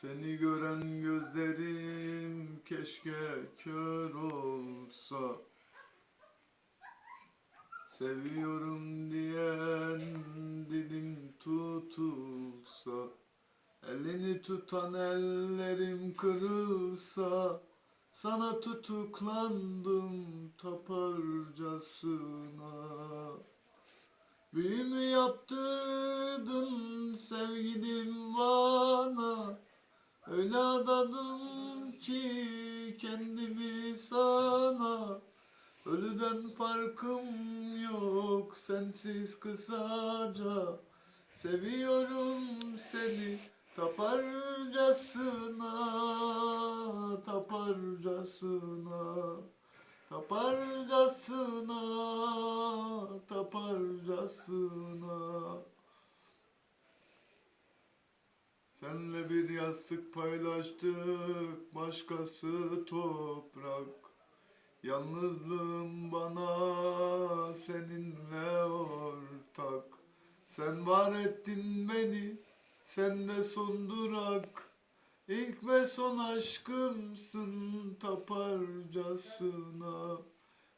Seni gören gözlerim keşke kör olsa. Seviyorum diyen dilim tutulsa. Elini tutan ellerim kırılsa. Sana tutuklandım taparcasına. Büyümü yaptırdın sevgilim Öyle adadım ki kendimi sana. Ölüden farkım yok sensiz kısaca. Seviyorum seni taparcasına Taparcasına. Taparcasına Taparcasına Senle bir yastık paylaştık başkası toprak. Yalnızlığım bana seninle ortak. Sen var ettin beni sen de son durak. İlk ve son aşkımsın taparcasına.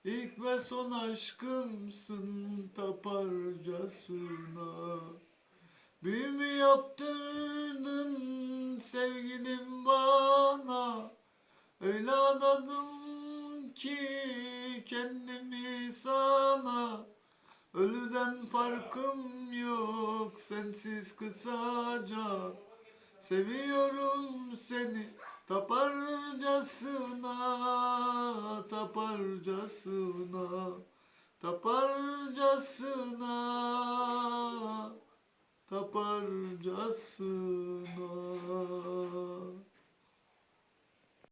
İlk ve son aşkımsın taparcasına. Büyümü yaptırdın Öyle adadım ki kendimi sana. Ölüden farkım yok sensiz kısaca. Seviyorum seni taparcasına Taparcasına Taparcasına Taparcasına